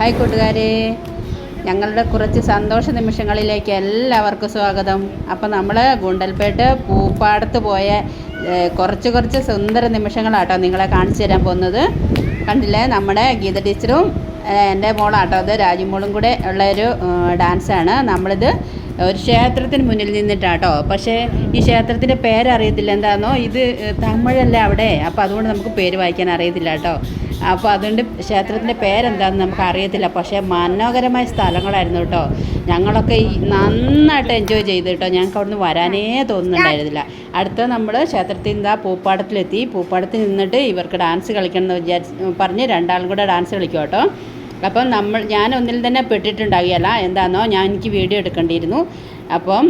Hi കൂട്ടുകാരെ. ഞങ്ങളുടെ കുറച്ച് സന്തോഷ നിമിഷങ്ങളിലേക്ക് എല്ലാവർക്കും സ്വാഗതം. അപ്പോൾ നമ്മൾ ഗുണ്ടൽപേട്ട് പൂപ്പാടത്ത് പോയ കുറച്ച് കുറച്ച് സുന്ദര നിമിഷങ്ങളാട്ടോ നിങ്ങളെ കാണിച്ചു തരാൻ പോകുന്നത്. കണ്ടില്ലേ? നമ്മുടെ ഗീത ടീച്ചറും എന്റെ മോളാട്ടോ അത് രാജുമോളും കൂടെ ഉള്ള ഒരു ഡാൻസാണ്. നമ്മളിത് ഒരു ക്ഷേത്രത്തിന് മുന്നിൽ നിന്നിട്ടാട്ടോ. പക്ഷേ ഈ ക്ഷേത്രത്തിന്റെ പേരറിയത്തില്ല എന്താണെന്നോ ഇത് തമിഴല്ല അവിടെ? അപ്പോൾ അതുകൊണ്ട് നമുക്ക് പേര് വായിക്കാൻ അറിയത്തില്ല കേട്ടോ അപ്പോൾ അതുകൊണ്ട് ക്ഷേത്രത്തിന്റെ പേരെന്താണെന്ന് നമുക്ക് അറിയത്തില്ല. പക്ഷേ മനോഹരമായ സ്ഥലങ്ങളായിരുന്നു കേട്ടോ. ഞങ്ങളൊക്കെ നന്നായിട്ട് എൻജോയ് ചെയ്ത് കേട്ടോ. ഞങ്ങൾക്ക് അവിടുന്ന് വരാനേ തോന്നുന്നുണ്ടായിരുന്നില്ല. അടുത്ത നമ്മൾ ക്ഷേത്രത്തിൽ നിന്ന് പൂപ്പാടത്തിലെത്തി. പൂപ്പാടത്തിൽ നിന്നിട്ട് ഇവർക്ക് ഡാൻസ് കളിക്കണം എന്ന് വിചാരിച്ച് പറഞ്ഞ് രണ്ടാളും കൂടെ ഡാൻസ് കളിക്കും കേട്ടോ. അപ്പം നമ്മൾ ഞാൻ ഒന്നിൽ തന്നെ പെട്ടിട്ടുണ്ടാകുകയല്ല എന്താണെന്നോ ഞാൻ എനിക്ക് വീഡിയോ എടുക്കേണ്ടിയിരുന്നു. അപ്പം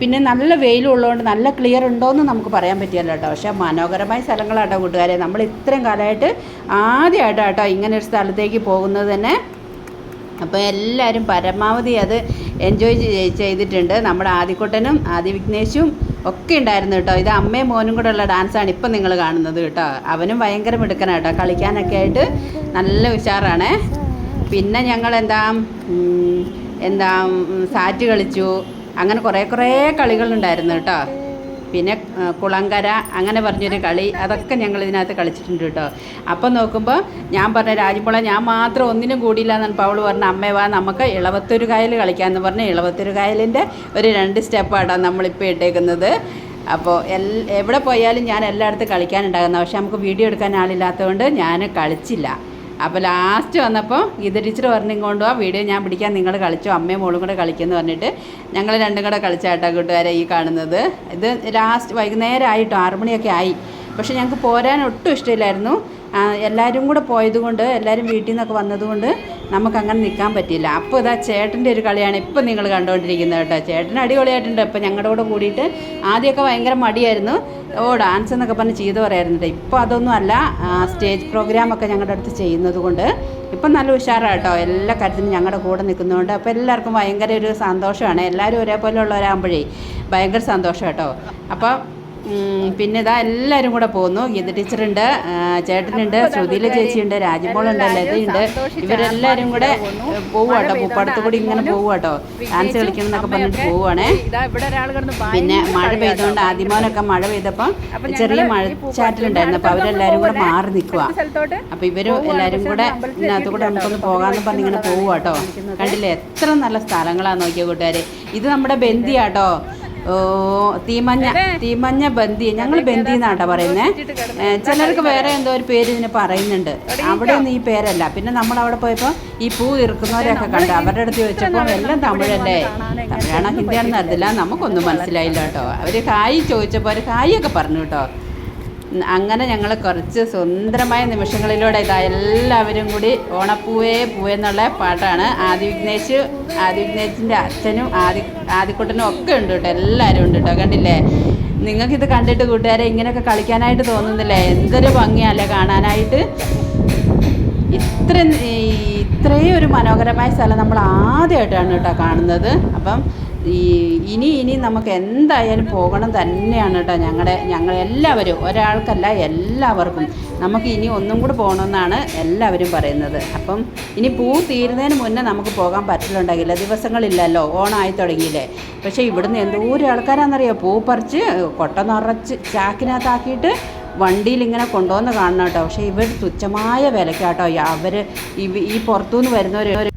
പിന്നെ നല്ല വെയിലുള്ളതുകൊണ്ട് നല്ല ക്ലിയർ ഉണ്ടോയെന്ന് നമുക്ക് പറയാൻ പറ്റിയല്ലോ കേട്ടോ. പക്ഷേ മനോഹരമായ സ്ഥലങ്ങളാട്ടോ കൂട്ടുകാരെ. നമ്മൾ ഇത്രയും കാലമായിട്ട് ആദ്യമായിട്ടോ കേട്ടോ ഇങ്ങനെ ഒരു സ്ഥലത്തേക്ക് പോകുന്നത് തന്നെ. അപ്പോൾ എല്ലാവരും പരമാവധി അത് എൻജോയ് ചെയ്തിട്ടുണ്ട്. നമ്മുടെ ആദിക്കുട്ടനും ആദി വിഘ്നേഷും ഒക്കെ ഉണ്ടായിരുന്നു കേട്ടോ. ഇത് അമ്മയും മോനും കൂടെ ഉള്ള ഡാൻസാണ് ഇപ്പം നിങ്ങൾ കാണുന്നത് കേട്ടോ. അവനും ഭയങ്കര മിടുക്കനാണ് കേട്ടോ. കളിക്കാനൊക്കെ ആയിട്ട് നല്ല ഉഷാറാണേ. പിന്നെ ഞങ്ങൾ എന്താ എന്താ സാറ്റ് കളിച്ചു. അങ്ങനെ കുറേ കുറേ കളികളുണ്ടായിരുന്നു കേട്ടോ. പിന്നെ കുളങ്കര അങ്ങനെ പറഞ്ഞൊരു കളി അതൊക്കെ ഞങ്ങൾ ഇതിനകത്ത് കളിച്ചിട്ടുണ്ട് കേട്ടോ. അപ്പം നോക്കുമ്പോൾ ഞാൻ പറഞ്ഞ രാജിപ്പോള ഞാൻ മാത്രം ഒന്നിനും കൂടിയില്ല എന്നാണ് പവൾ പറഞ്ഞ അമ്മേ വാ നമുക്ക് ഇളവത്തൊരു കായൽ കളിക്കാമെന്ന് പറഞ്ഞ് ഇളവത്തൊരു കായലിന്റെ ഒരു രണ്ട് സ്റ്റെപ്പാണ് നമ്മളിപ്പോൾ ഇട്ടേക്കുന്നത്. അപ്പോൾ എൽ എവിടെ പോയാലും ഞാൻ എല്ലായിടത്തും കളിക്കാനുണ്ടാകുന്ന പക്ഷെ നമുക്ക് വീഡിയോ എടുക്കാൻ ആളില്ലാത്തതുകൊണ്ട് ഞാൻ കളിച്ചില്ല. അപ്പോൾ ലാസ്റ്റ് വന്നപ്പോൾ ഇത് ടീച്ചർ പറഞ്ഞു ആ വീഡിയോ ഞാൻ പിടിക്കാൻ നിങ്ങൾ കളിച്ചോ അമ്മയും മോളും കൂടെ കളിക്കുമെന്ന് പറഞ്ഞിട്ട് ഞങ്ങൾ രണ്ടും കൂടെ കളിച്ചാട്ടോ കൂട്ടുകാരെ ഈ കാണുന്നത്. ഇത് ലാസ്റ്റ് വൈകുന്നേരം ആയിട്ടോ ആറുമണിയൊക്കെ ആയി. പക്ഷേ ഞങ്ങൾക്ക് പോരാൻ ഒട്ടും ഇഷ്ടമില്ലായിരുന്നു. എല്ലാവരും കൂടെ പോയതുകൊണ്ട് എല്ലാവരും വീട്ടിൽ നിന്നൊക്കെ വന്നതുകൊണ്ട് നമുക്കങ്ങനെ നിൽക്കാൻ പറ്റിയില്ല. അപ്പോൾ ഇതാ ചേട്ടന്റെ ഒരു കളിയാണ് ഇപ്പം നിങ്ങൾ കണ്ടുകൊണ്ടിരിക്കുന്നത് കേട്ടോ. ചേട്ടൻ അടിപൊളിയായിട്ടുണ്ട്. ഇപ്പം ഞങ്ങളുടെ കൂടെ കൂടിയിട്ട് ആദ്യമൊക്കെ ഭയങ്കര മടിയായിരുന്നു. ഓ ഡാൻസ് എന്നൊക്കെ പറഞ്ഞ് ചെയ്ത് പറയായിരുന്നു കേട്ടോ. ഇപ്പോൾ അതൊന്നും അല്ല. സ്റ്റേജ് പ്രോഗ്രാമൊക്കെ ഞങ്ങളുടെ അടുത്ത് ചെയ്യുന്നത് കൊണ്ട് ഇപ്പം നല്ല ഉഷാറാണ് കേട്ടോ. എല്ലാ കാര്യത്തിനും ഞങ്ങളുടെ കൂടെ നിൽക്കുന്നതുകൊണ്ട് അപ്പോൾ എല്ലാവർക്കും ഭയങ്കര ഒരു സന്തോഷമാണ്. എല്ലാവരും ഒരേപോലെ ഉള്ളവരാകുമ്പോഴേ ഭയങ്കര സന്തോഷം കേട്ടോ. അപ്പോൾ പിന്നെ ഇതാ എല്ലാവരും കൂടെ പോകുന്നു. ഗീത ടീച്ചറുണ്ട് ചേട്ടനുണ്ട് ശ്രുതിയിലെ ചേച്ചിയുണ്ട് രാജമോളുണ്ട് ലതയുണ്ട്. ഇവരെല്ലാവരും കൂടെ പോവുക പൂപ്പാടത്ത് കൂടി ഇങ്ങനെ പോവുക കേട്ടോ ഡാൻസ് കളിക്കണം എന്നൊക്കെ പറഞ്ഞിട്ട് പോവുകയാണേ പിന്നെ മഴ പെയ്തുകൊണ്ട് ആദ്യമോനൊക്കെ മഴ പെയ്തപ്പോൾ ചെറിയ മഴച്ചാറ്റിലുണ്ടായിരുന്നു അപ്പോൾ അവരെല്ലാവരും കൂടെ മാറി നിൽക്കുക അപ്പോൾ ഇവരും എല്ലാവരും കൂടെ ഇതിനകത്ത് കൂടെ നമുക്കൊന്ന് പോകാമെന്ന് പറഞ്ഞ് ഇങ്ങനെ പോവുക കേട്ടോ കണ്ടില്ലേ? എത്ര നല്ല സ്ഥലങ്ങളാണ് നോക്കിയ കൂട്ടുകാർ ഇത് നമ്മുടെ ബന്ദിയാട്ടോ ഓ തീമഞ്ഞ തീമഞ്ഞ ബന്തി. ഞങ്ങൾ ബന്തി എന്നാട്ടാ പറയുന്നത് ചിലർക്ക് വേറെ എന്തോ ഒരു പേര് ഇതിന് പറയുന്നുണ്ട്. അവിടെ ഒന്നും ഈ പേരല്ല. പിന്നെ നമ്മൾ അവിടെ പോയപ്പോൾ ഈ പൂ ഇറക്കുന്നവരെയൊക്കെ കണ്ടു. അവരുടെ അടുത്ത് ചോദിച്ചപ്പോൾ എല്ലാം തമിഴല്ലേ? തമിഴാണോ ഹിന്ദിയാണെന്ന് അറിയില്ല നമുക്കൊന്നും മനസ്സിലായില്ല കേട്ടോ. അവർ കായ് ചോദിച്ചപ്പോൾ അവർ കായൊക്കെ പറഞ്ഞു കേട്ടോ. അങ്ങനെ ഞങ്ങൾ കുറച്ച് സുന്ദരമായ നിമിഷങ്ങളിലൂടെ ഇതാ എല്ലാവരും കൂടി ഓണപ്പൂവേ പൂവേ എന്നുള്ള പാട്ടാണ്. ആദി വിഘ്നേഷ് ആദി വിഘ്നേഷിന്റെ അച്ഛനും ആദി ആദിക്കുട്ടനും ഒക്കെ ഉണ്ട് കേട്ടോ എല്ലാവരും ഉണ്ട് കേട്ടോ കണ്ടില്ലേ? നിങ്ങൾക്കിത് കണ്ടിട്ട് കൂട്ടുകാരെ ഇങ്ങനെയൊക്കെ കളിക്കാനായിട്ട് തോന്നുന്നില്ലേ? എന്തൊരു ഭംഗിയല്ലേ കാണാനായിട്ട്? ഇത്ര ഇത്രയും ഒരു മനോഹരമായ സ്ഥലം നമ്മൾ ആദ്യമായിട്ടാണ് കേട്ടോ കാണുന്നത്. അപ്പം ഈ ഇനി ഇനി നമുക്ക് എന്തായാലും പോകണം തന്നെയാണ് കേട്ടോ ഞങ്ങളുടെ ഞങ്ങൾ എല്ലാവരും ഒരാൾക്കല്ല എല്ലാവർക്കും നമുക്ക് ഇനി ഒന്നും കൂടി പോകണമെന്നാണ് എല്ലാവരും പറയുന്നത്. അപ്പം ഇനി പൂ തീരുന്നതിന് മുന്നേ നമുക്ക് പോകാൻ പറ്റലുണ്ടാകില്ല ദിവസങ്ങളില്ലല്ലോ ഓണമായി തുടങ്ങിയില്ലേ? പക്ഷേ ഇവിടുന്ന് എന്തോരം ആൾക്കാരാണെന്നറിയോ? പൂ പറിച്ച് കൊട്ട നിറച്ച് ചാക്കിനകത്താക്കിയിട്ട് വണ്ടിയിൽ ഇങ്ങനെ കൊണ്ടുവന്ന് കാണണം കേട്ടോ. പക്ഷേ ഇവർ തുച്ഛമായ വിലക്കാട്ടോ അവർ ഈ പുറത്തുനിന്ന് വരുന്നവർ